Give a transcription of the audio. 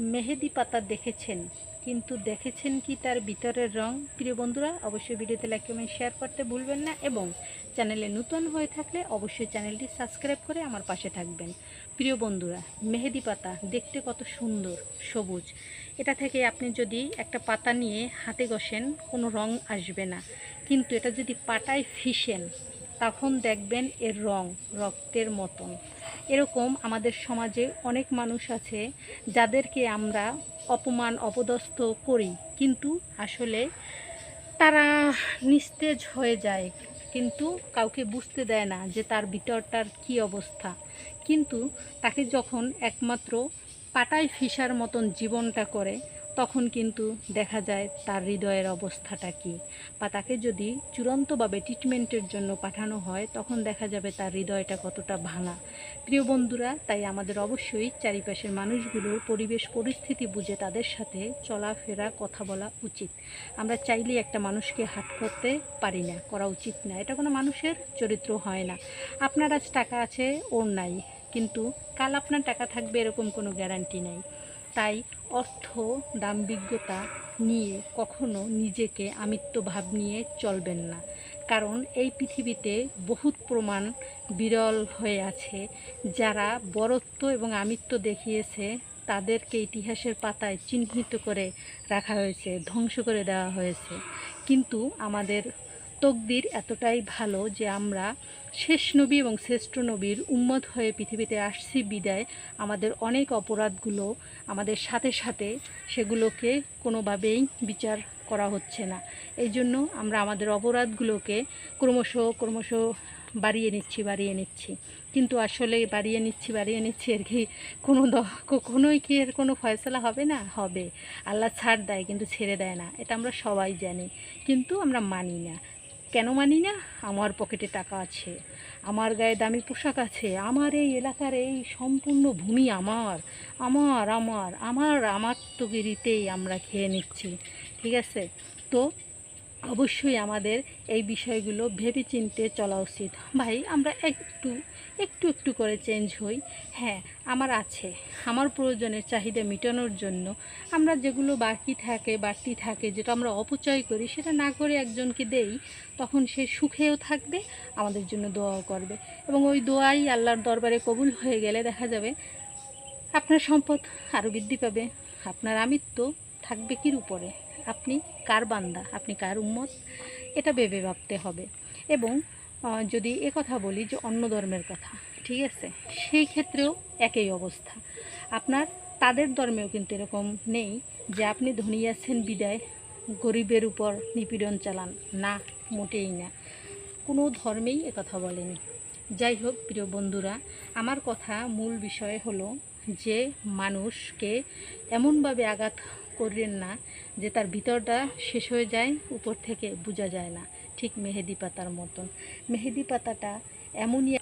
মেহেদি পাতা দেখেছেন, কিন্তু দেখেছেন কি তার ভিতরের রং? প্রিয় বন্ধুরা, অবশ্যই ভিডিওতে লাইক কমেন্ট শেয়ার করতে ভুলবেন না এবং চ্যানেলে নতুন হয়ে থাকলে অবশ্যই চ্যানেলটি সাবস্ক্রাইব করে আমার পাশে থাকবেন। প্রিয় বন্ধুরা, মেহেদি পাতা দেখতে কত সুন্দর, সবুজ। এটা থেকে আপনি যদি একটা পাতা নিয়ে হাতে ঘষেন, কোনো রং আসবে না। কিন্তু এটা যদি পাটায় ফিসেন তখন দেখবেন এর রং, রক্তের মতন। এরকম আমাদের সমাজে অনেক মানুষ আছে যাদেরকে আমরা অপমান, অপদস্থ করি। কিন্তু আসলে তারা নিস্তেজ হয়ে যায়, কিন্তু কাউকে বুঝতে দেয় না যে তার ভিতরটার কি অবস্থা। কিন্তু তাকে যখন একমাত্র পাটায় ফিসার মতন জীবনটা করে কিন্তু দেখা যায় তার হৃদয়ের অবস্থাটা কি? বা তাকে যদি চূড়ান্তভাবে ট্রিটমেন্টের জন্য পাঠানো হয়, তখন দেখা যাবে তার হৃদয়টা কতটা ভাঙা। প্রিয় বন্ধুরা, তাই আমাদের অবশ্যই চারিপাশের মানুষগুলোর পরিবেশ পরিস্থিতি বুঝে তাদের সাথে চলাফেরা, কথা বলা উচিত। আমরা চাইলেই একটা মানুষকে হাত করতে পারি না, করা উচিত না। এটা কোনো মানুষের চরিত্র হয় না। আপনার আজ টাকা আছে, ওর নাই। কিন্তু কাল আপনার টাকা থাকবে, এরকম কোনো গ্যারান্টি নাই। তাই অর্থ দাম্ভিজ্ঞতা নিয়ে কখনো নিজেকে আমিত্ব ভাব নিয়ে চলবেন না। কারণ এই পৃথিবীতে বহুত প্রমাণ বিরল হয়ে আছে। যারা বরত্ব এবং আমিত্ব দেখিয়েছে, তাদেরকে ইতিহাসের পাতায় চিহ্নিত করে রাখা হয়েছে, ধ্বংস করে দেওয়া হয়েছে। কিন্তু আমাদের তকদির এতটাই ভালো যে আমরা শেষ নবী এবং শ্রেষ্ঠ নবীর উম্মত হয়ে পৃথিবীতে আসছি বিদায়। আমাদের অনেক অপরাধগুলো আমাদের সাথে সাথে সেগুলোকে কোনোভাবেই বিচার করা হচ্ছে না। এই জন্য আমরা আমাদের অপরাধগুলোকে ক্রমশ ক্রমশ বাড়িয়ে নিচ্ছি বাড়িয়ে নিচ্ছি। কিন্তু আসলে বাড়িয়ে নিচ্ছি বাড়িয়ে নিচ্ছি আর কি কোনো কখনোই কি এর কোনো ফয়সলা হবে না? হবে। আল্লাহ ছাড় দেয় কিন্তু ছেড়ে দেয় না। এটা আমরা সবাই জানি। কিন্তু আমরা মানি না। কেন মানি না? আমার পকেটে টাকা আছে, আমার গায়ে দামি পোশাক আছে, আমার এই এলাকার এই সম্পূর্ণ ভূমি আমার আমার আমার আমার আমার তগিরিতেই আমরা খেয়ে নিচ্ছি, ঠিক আছে? তো অবশ্যই আমাদের এই বিষয়গুলো ভেবে চিনতে চলা উচিত। ভাই, আমরা একটু একটু একটু করে চেঞ্জ হই। হ্যাঁ আমার আছে। আমার প্রয়োজনের চাহিদা মেটানোর জন্য আমরা যেগুলো বাকি থাকে, বাড়তি থাকে, যেটা আমরা অপচয় করি, সেটা না করে একজনকে দেই, তখন সে সুখেও থাকবে, আমাদের জন্য দোয়াও করবে। এবং ওই দোয়াই আল্লাহর দরবারে কবুল হয়ে গেলে দেখা যাবে আপনার সম্পদ আরও বৃদ্ধি পাবে, আপনার আমিত্ব থাকবে কির উপরে? আপনি কার বান্দা? আপনি কার উম্মত? এটা ভেবে ভাবতে হবে। এবং যদি এ কথা বলি যে অন্য ধর্মের কথা, ঠিক আছে? সেই ক্ষেত্রেও একই অবস্থা। আপনার, তাদের ধর্মেও কিন্তু এরকম নেই যে আপনি ধনী আছেন বিদায়, গরিবের উপর নিপীড়ন চালান। না, মোটেই না। কোনো ধর্মেই একথা বলেনি। যাই হোক, প্রিয় বন্ধুরা, আমার কথা মূল বিষয় হলো যে মানুষকে এমনভাবে আঘাত করলেন না যে তার ভিতরটা শেষ হয়ে যায়, উপর থেকে বোঝা যায় না। ঠিক মেহেদি পাতার মতন। মেহেদি পাতাটা এমনই